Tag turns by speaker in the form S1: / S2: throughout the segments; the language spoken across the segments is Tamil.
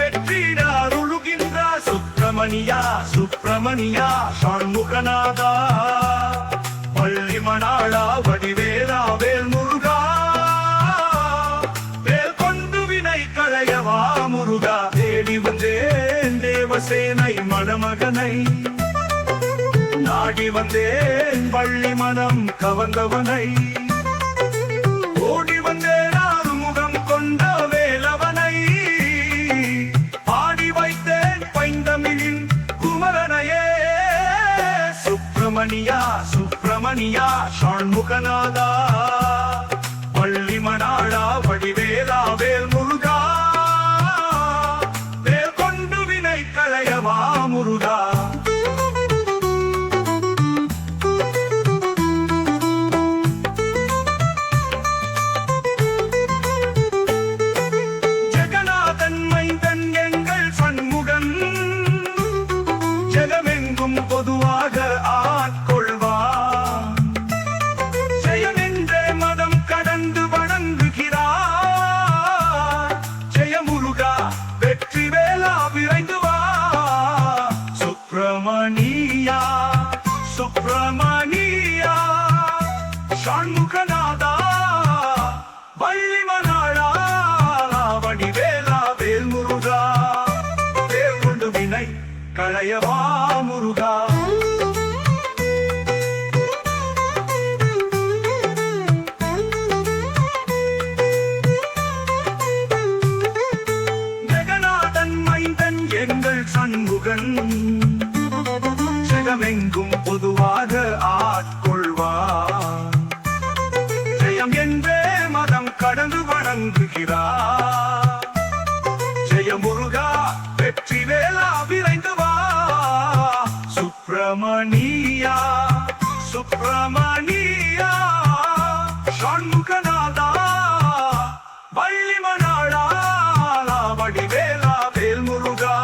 S1: வெற்றினார் உழுகின்றார் சுப்பிரமணியா சுப்பிரமணியா ஷண்முகநாதா பள்ளி மணாளா வடிவேலா வேல் முருகா வேல் கொண்டு வினை களையவா முருகா. தேடி வந்தேன் தேவசேனை மணமகனை. நாடி வந்தேன் பள்ளி மனம் கவர்ந்தவனை. ஓடி வந்தேன் ஆறுமுகம் கொண்ட சுப்பிரமணியா சுப்பிரமணியா ஷண்முகநாதா. ஷண்முகநாதா வள்ளி வடிவேலா வேல் முருகா வேல் கொண்டு வினை களையவா முருகா எங்கள் சண்முகன் ஜெகமெங்கும் பொதுவாக ஆட்கொள்வார். வணங்குகிறார் ஜெய முருகா வெற்றி வேலா விரைந்து வா சுப்பிரமணியா சுப்பிரமணியா ஷண்முகநாதா வள்ளிமனாளா வடிவேலா வேல் முருகா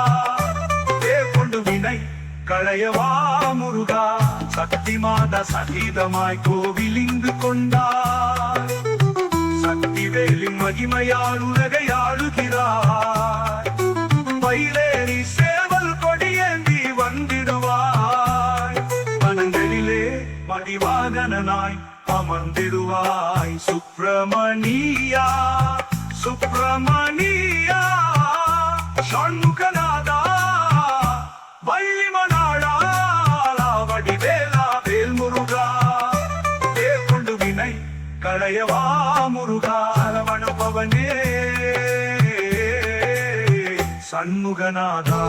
S1: தேர் கொண்டு வினை களையவா முருகா. சக்தி மாத சகிதமாய் கோவில் இங்கு கொண்டார். மகிமையால் உலகை ஆளுகிறார் பயிலேறி சேவல் கொடியேந்தி வந்திடுவாய். மனங்களிலே மடிவாகனாய் அமர்ந்திடுவாய். சுப்பிரமணியா சுப்பிரமணியா ஷண்முகநாதா களையவா முருகா சண்முகநாதா.